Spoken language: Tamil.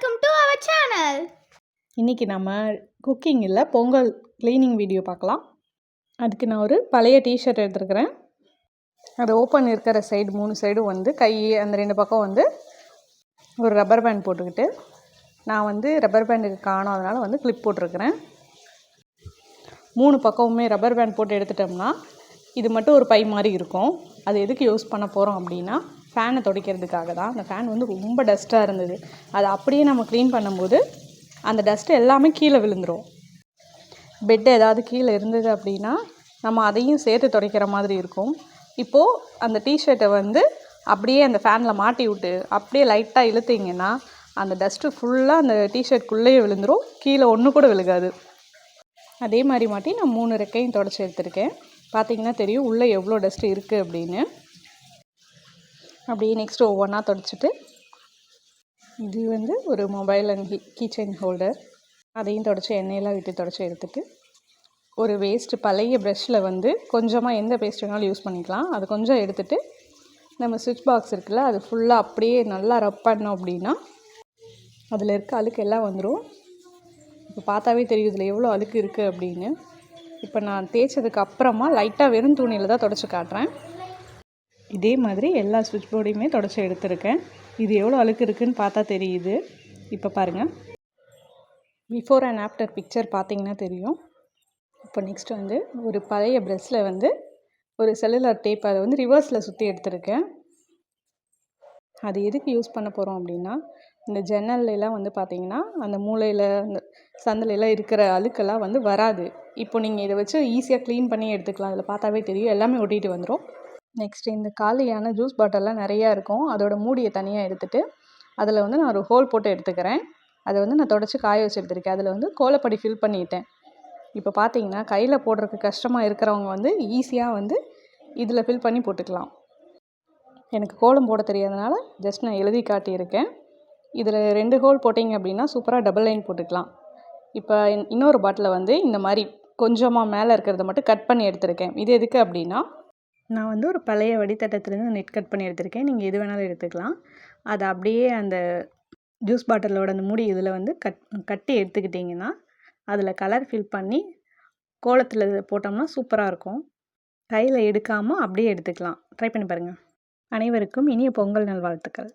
வெல்கம் டு அவர் சேனல் இன்றைக்கி நம்ம குக்கிங் இல்லை பொங்கல் க்ளீனிங் வீடியோ பார்க்கலாம். அதுக்கு நான் ஒரு பழைய டிஷர்ட் எடுத்துருக்கிறேன். அது ஓப்பன் இருக்கிற சைடு மூணு சைடும் வந்து கை அந்த ரெண்டு பக்கம் வந்து ஒரு ரப்பர் பேண்ட் போட்டுக்கிட்டு நான் வந்து ரப்பர் பேண்டுக்கு காணும். அதனால் வந்து கிளிப் போட்டிருக்கிறேன். மூணு பக்கமுமே ரப்பர் பேண்ட் போட்டு எடுத்துட்டோம்னா இது மட்டும் ஒரு பை மாதிரி இருக்கும். அது எதுக்கு யூஸ் பண்ண போகிறோம் அப்படின்னா ஃபேனை துடைக்கிறதுக்காக தான். அந்த ஃபேன் வந்து ரொம்ப டஸ்ட்டாக இருந்தது. அதை அப்படியே நம்ம க்ளீன் பண்ணும்போது அந்த டஸ்ட்டு எல்லாமே கீழே விழுந்துடும் பெட் ஏதாவது கீழே இருந்தது அப்படின்னா நம்ம அதையும் சேர்த்து துடைக்கிற மாதிரி இருக்கும். இப்போது அந்த டிஷர்ட்டை வந்து அப்படியே அந்த ஃபேனில் மாட்டி விட்டு அப்படியே லைட்டாக இழுத்தீங்கன்னா அந்த டஸ்ட்டு ஃபுல்லாக அந்த டிஷர்ட்குள்ளேயே விழுந்துடும் கீழே ஒன்று கூட விழுகாது. அதே மாதிரி மாட்டி நான் மூணு ரெக்கையும் தொடச்சி எடுத்திருக்கேன். பார்த்தீங்கன்னா தெரியும் உள்ளே எவ்வளோ டஸ்ட்டு இருக்குது அப்படின்னு. அப்படியே நெக்ஸ்ட்டு ஒவ்வொன்றா தொடச்சிட்டு இது வந்து ஒரு மொபைல் அண்ட் கீச்சைன் ஹோல்டர் அதையும் தொடச்சி எண்ணெயெல்லாம் விட்டு தொடச்சி எடுத்துட்டு ஒரு வேஸ்ட்டு பழைய ப்ரெஷ்ஷில் வந்து கொஞ்சமாக எந்த பேஸ்ட் வேணாலும் யூஸ் பண்ணிக்கலாம். அது கொஞ்சம் எடுத்துகிட்டு நம்ம சுவிட்ச் பாக்ஸ் இருக்குல்ல அது ஃபுல்லாக அப்படியே நல்லா ரப் பண்ணோம் அப்படின்னா அதில் இருக்க அழுக்கு எல்லாம் வந்துடும் இப்போ பார்த்தாவே தெரியும் இதில் எவ்வளோ அழுக்கு இருக்குது அப்படின்னு. இப்போ நான் தேய்ச்சதுக்கு அப்புறமா லைட்டாக வெறும் துணியில் தான் தொடச்சி காட்டுறேன். இதே மாதிரி எல்லா சுவிட்ச் போர்டையுமே தொடச்சி எடுத்திருக்கேன். இது எவ்வளோ அழுக்கு இருக்குதுன்னு பார்த்தா தெரியுது. இப்போ பாருங்கள் பிஃபோர் அண்ட் ஆஃப்டர் பிக்சர் பார்த்தீங்கன்னா தெரியும். இப்போ நெக்ஸ்ட் வந்து ஒரு பழைய ப்ரெஷ்ஷில் வந்து ஒரு செல்லுலார் டேப் அதை வந்து ரிவர்ஸில் சுற்றி எடுத்திருக்கேன். அது எதுக்கு யூஸ் பண்ண போகிறோம் அப்படின்னா இந்த ஜன்னல்லாம் வந்து பார்த்தீங்கன்னா அந்த மூலையில் அந்த சந்திலெல்லாம் இருக்கிற அழுக்கெல்லாம் வந்து வராது. இப்போ நீங்கள் இதை வச்சு ஈஸியாக க்ளீன் பண்ணி எடுத்துக்கலாம். அதில் பார்த்தாவே தெரியும். எல்லாமே ஒட்டிகிட்டு வந்துடும் நெக்ஸ்ட்டு இந்த காலியான ஜூஸ் பாட்டில்லாம் நிறையா இருக்கும். அதோடய மூடியை தனியாக எடுத்துகிட்டு அதில் வந்து நான் ஒரு ஹோல் போட்டு எடுத்துக்கிறேன். அதை வந்து நான் தொடச்சி காய வச்சு எடுத்துருக்கேன். அதில் வந்து கோலப்படி ஃபில் பண்ணிட்டேன். இப்போ பார்த்தீங்கன்னா கையில் போடுறதுக்கு கஷ்டமாக இருக்கிறவங்க வந்து ஈஸியாக வந்து இதில் ஃபில் பண்ணி போட்டுக்கலாம். எனக்கு கோலம் போட தெரியாதனால ஜஸ்ட் நான் எழுதி காட்டியிருக்கேன். இதில் ரெண்டு ஹோல் போட்டிங்க அப்படின்னா சூப்பராக டபுள் லைன் போட்டுக்கலாம். இப்போ இன்னொரு பாட்டில் வந்து இந்த மாதிரி கொஞ்சமாக மேலே இருக்கிறத மட்டும் கட் பண்ணி எடுத்திருக்கேன். இது எதுக்கு அப்படின்னா நான் வந்து ஒரு பழைய வடித்தட்டத்துலேருந்து நெட் கட் பண்ணி எடுத்திருக்கேன். நீங்கள் எது வேணாலும் எடுத்துக்கலாம். அதை அப்படியே அந்த ஜூஸ் பாட்டிலோட அந்த மூடி இதில் வந்து கட் கட்டி எடுத்துக்கிட்டிங்கன்னா அதில் கலர் ஃபில் பண்ணி கோலத்தில் போட்டோம்னா சூப்பராக இருக்கும். கையில் எடுக்காமல் அப்படியே எடுத்துக்கலாம். ட்ரை பண்ணி பாருங்கள் அனைவருக்கும் இனிய பொங்கல் நல்வாழ்த்துக்கள்.